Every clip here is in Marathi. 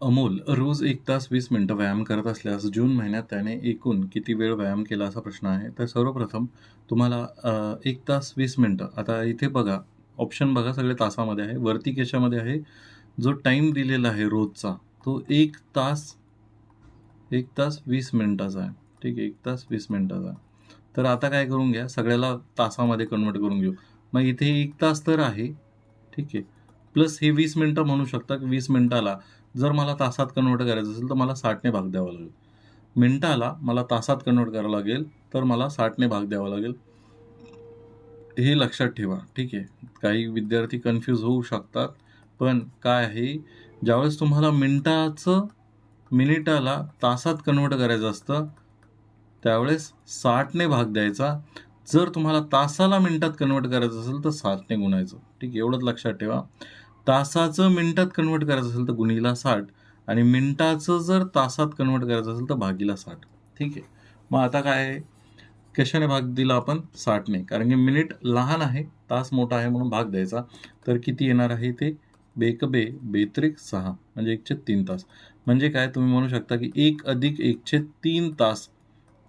अमोल रोज एक तास वीस मिनटं व्यायाम करत असल्यास जून महिन्यात त्याने एकूण किती वेळ व्यायाम केला असा प्रश्न आहे. तर सर्वप्रथम तुम्हाला एक तास वीस मिनटं आता इथे बघा ऑप्शन बघा सगळे तासामध्ये आहे वरती केशामध्ये आहे जो टाईम दिलेला आहे रोजचा तो एक तास एक तास वीस मिनटाचा आहे. ठीक आहे एक तास वीस मिनटाचा आहे. तर आता काय करून घ्या सगळ्याला तासामध्ये कन्वर्ट करून घेऊ. मग इथे एक तास तर आहे ठीक आहे. प्लस हे वीस मिनटं म्हणू शकता की वीस मिनटाला. जर मला तासात कन्वर्ट करायचं असेल तर मला साठने भाग द्यावा लागेल. मिनटाला मला तासात कन्वर्ट करावं लागेल तर मला साठने भाग द्यावा लागेल. हे लक्षात ठेवा ठीक आहे? काही विद्यार्थी कन्फ्यूज होऊ शकतात पण काय आहे ज्यावेळेस तुम्हाला मिनटाचं मिनिटाला तासात कन्वर्ट करायचं असतं त्यावेळेस साठने भाग द्यायचा. जर तुम्हाला तासाला मिनटात कन्वर्ट करायचं असेल तर साठने गुणायचं. ठीक आहे? एवढंच लक्षात ठेवा. तासाचं मिनिटात कन्वर्ट करायचं असेल तर गुणीला साठ आणि मिनिटाचं जर तासात कन्वर्ट करायचं असेल तर भागीला साठ. ठीक आहे? मग आता काय आहे? कशाने भाग दिला आपण? साठने. कारण की मिनिट लहान आहे तास मोठा आहे म्हणून भाग द्यायचा. तर किती येणार आहे ते? बेक बे बेत्रिक सहा म्हणजे एकशे तीन तास. म्हणजे काय? तुम्ही म्हणू शकता की एक अधिक एकशे तीन तास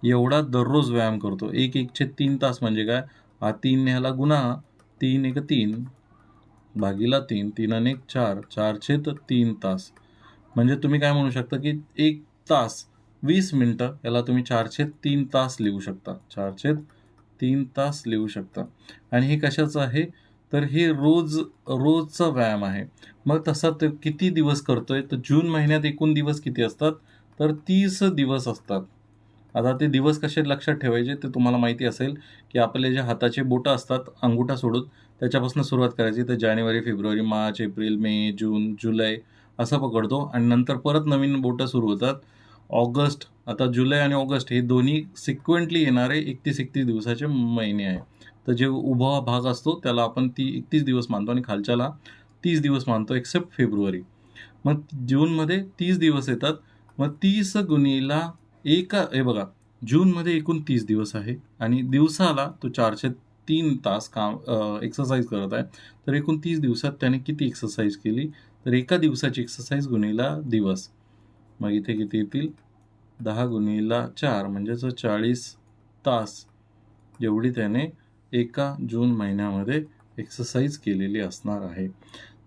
एवढा दररोज व्यायाम करतो. एक एकशे तीन तास म्हणजे काय? हा तीन ह्याला गुन्हा तीन एक तीन. भागीला तीन तीन आणि एक चार चारशे तर तीन तास. म्हणजे तुम्ही काय म्हणू शकता की एक तास वीस मिनटं याला तुम्ही चारशे तीन तास लिहू शकता. चारशे तीन तास लिहू शकता. आणि हे कशाचं आहे? तर हे रोज रोजचा व्यायाम आहे. मग तसा तर किती दिवस करतोय? तर जून महिन्यात एकूण दिवस किती असतात? तर तीस दिवस असतात. आता ते दिवस कसे लक्षात ठेवायचे ते तुम्हाला माहिती असेल की आपले जे हाताचे बोटं असतात अंगुठा सोडून त्याच्यापासून सुरुवात करायची. तर जानेवारी फेब्रुवारी मार्च एप्रिल मे जून जुलै असं पकडतो आणि नंतर परत नवीन बोटं सुरू होतात. ऑगस्ट आता जुलै आणि ऑगस्ट हे दोन्ही सिक्वेंटली येणारे एकतीस एकतीस दिवसाचे महिने आहे. तर जे उभा भाग असतो त्याला आपण ती एकतीस दिवस मानतो आणि खालच्याला तीस दिवस मानतो एक्सेप्ट फेब्रुवारी. मग जूनमध्ये तीस दिवस येतात. मग तीस गुणीला एका हे बघा जूनमध्ये एकूण तीस दिवस आहे आणि दिवसाला तो चारशे तीन तास काम एक्सरसाइज करत आहे. तर एकूण तीस दिवसात त्याने किती एक्सरसाइज केली? तर एका दिवसाची एक्सरसाइज गुणीला दिवस. मग इथे किती येतील? दहा गुणीला चार म्हणजेच चाळीस तास एवढी त्याने एका जून महिन्यामध्ये एक्सरसाइज केलेली असणार आहे.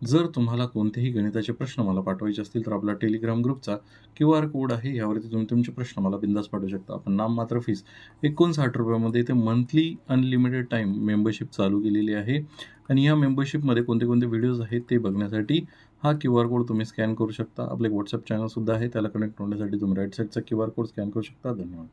जर तुम्हाला कोणतेही गणिताचे प्रश्न मला पाठवायचे असतील तर आपला टेलिग्राम ग्रुपचा क्यू आर कोड आहे यावरती तुम्ही तुमचे प्रश्न मला बिंदास पाठवू शकता. आपण नाम मात्र फीस एकोणसाठ रुपयामध्ये इथे मंथली अनलिमिटेड टाईम मेंबरशिप चालू केलेली आहे. आणि या मेंबरशिपमध्ये कोणते कोणते व्हिडिओज आहेत ते बघण्यासाठी हा क्यू आर कोड तुम्ही स्कॅन करू शकता. आपले व्हॉट्सअप चॅनलसुद्धा आहे त्याला कनेक्ट होण्यासाठी तुम्ही राईट साईडचा क्यू आर कोड स्कॅन करू शकता. धन्यवाद.